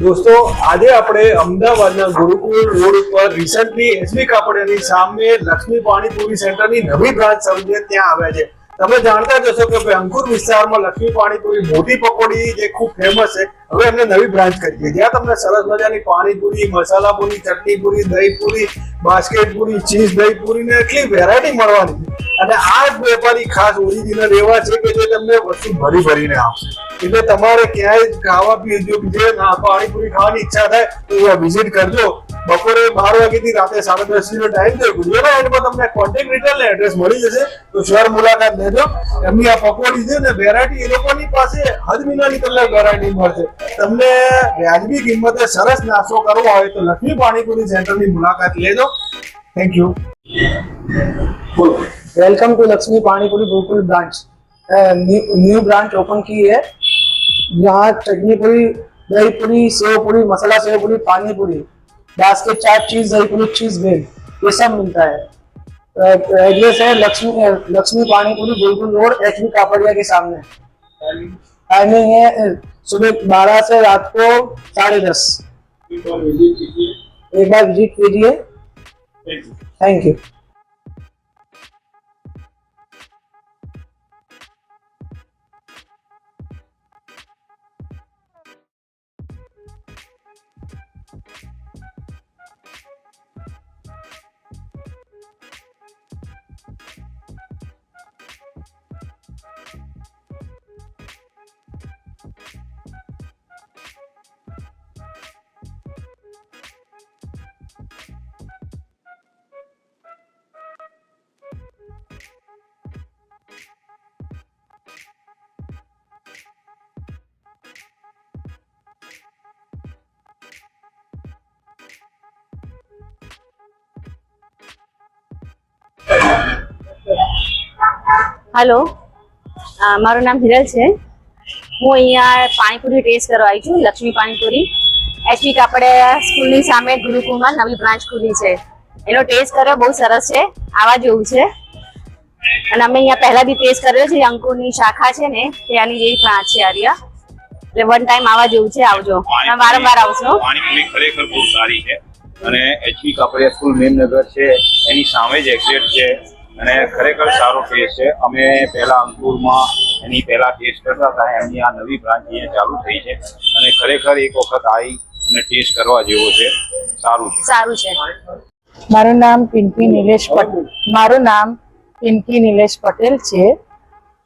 દોસ્તો, આજે આપણે અમદાવાદના ગુરુકુળ રોડ ઉપર રિસન્ટલી એસબી કાપડિયાની સામે લક્ષ્મી પાણીપુરી સેન્ટરની નવી બ્રાન્ચ સમજે ત્યાં આવ્યા છે. તમે જાણતા જ હશો કે અંકુર વિસ્તારમાં લક્ષ્મી પાણીપુરી મોટી પકોડી જે ખૂબ ફેમસ છે, હવે એમને નવી બ્રાન્ચ કરી છે. જ્યાં તમને સરસ મજાની પાણીપુરી મસાલા પૂરી ચટણી પૂરી દહીં પૂરી બાસ્કેટ પૂરી ચીઝ દહીં ને એટલી વેરાયટી મળવાની. છે અને આ જ વેપારી ખાસ ઓરિજિનલ એવા છે કે જે તમને વસ્તુ ભરી ભરીને આપશે. એટલે તમારે ક્યાંય ખાવા પી જો પાણીપુરી ખાવાની ઈચ્છા થાય, તો અહીંયા વિઝિટ કરજો. બપોરે બાર વાગ્યાથી રાતે સાડા દસ નો ટાઈમ છે. ગુજરાત એન્ડમાં તમને કોન્ટેક્ટ ડિટેલ ને એડ્રેસ મળી જશે. તો શહેર મુલાકાત લેજો. એમની આ પકોડી છે ને વેરાયટી એ લોકોની પાસે હદ વિનાની તમને વેરાયટી મળશે. તમને વ્યાજબી કિંમતે સરસ નાસ્તો કરવો હોય તો લક્ષ્મી પાણીપુરી સેન્ટરની મુલાકાત લેજો. થેન્ક યુ બોલો. Welcome to Lakshmi panipuri Gurukul branch. New branch open की है। यहाँ चटनी पूरी दही पूरी सेव पूरी मसाला सेव पूरी पानी पूरी बास्केट चाट चीज़ दही पूरी चीज़ भेल। ये सब मिलता है। एड्रेस है Lakshmi Lakshmi panipuri Gurukul road H B Kapadia के सामने। टाइमिंग है सुबह बारह से रात को साढ़े दस। एक बार विज़िट कीजिए। Thank you hello. મારું નામ હિરલ છે. હું અહીંયા પાણીપુરી ટેસ્ટ કરવા આવી છું લક્ષ્મી પાણીપુરી. એચપી કાપડે સ્કૂલની સામે ગુરુકુળમાં નવી બ્રાન્ચ ખુલી છે. એનો ટેસ્ટ કર્યો બહુ સરસ છે આવા જેવું છે. અને અમે અહીંયા પહેલા બી ટેસ્ટ કર્યો છે અંકુરની શાખા છે ને ત્યાંની જેવી બ્રાન્ચ છે આર્યા. એટલે વન ટાઈમ આવા જેવું છે આવજો. વારંવાર આવશો. પાણીપુરી ખરેખર બહુ સારી છે. અને એચપી કાપડિયા સ્કૂલ મેમનગર છે એની સામે જ એક્ઝેક્ટ છે. અને ખરેખર સારો ટેસ્ટ છે. અમે પહેલા અંકુરમાં એની પહેલા ટેસ્ટ કરતા હતા, એમની આ નવી બ્રાન્ચ અહીંયા ચાલુ થઈ છે. અને ખરેખર એક વખત આવી અને ટેસ્ટ કરવા જેવો છે. સારું છે. સારું છે. મારું નામ પિંકી નિલેશ પટેલ મારું નામ પિંકી નિલેશ પટેલ છે.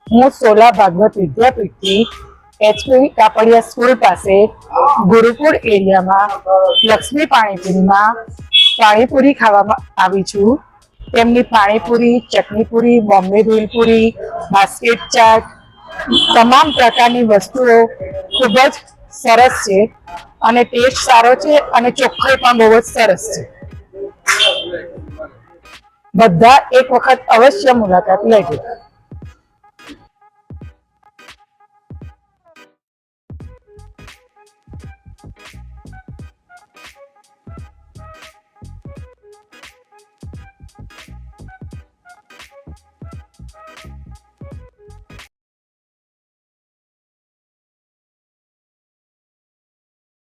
હું સોલા ભાગવત વિદ્યાપીઠથી એચપી કાપડિયા સ્કૂલ પાસે ગુરુકુળ એરિયામાં લક્ષ્મી પાણીપુરીમાં પાણીપુરી ખાવામાં આવી છું. તેમની પાણીપુરી, ચટણીપુરી, બોમ્બે દૂલપુરી બાસ્કેટ ચાટ, તમામ પ્રકારની વસ્તુઓ ખૂબ જ સરસ છે અને ટેસ્ટ સારો છે અને ચોખ્ખાઈ પણ બહુ જ સરસ છે. બધા એક વખત અવશ્ય મુલાકાત લેજો.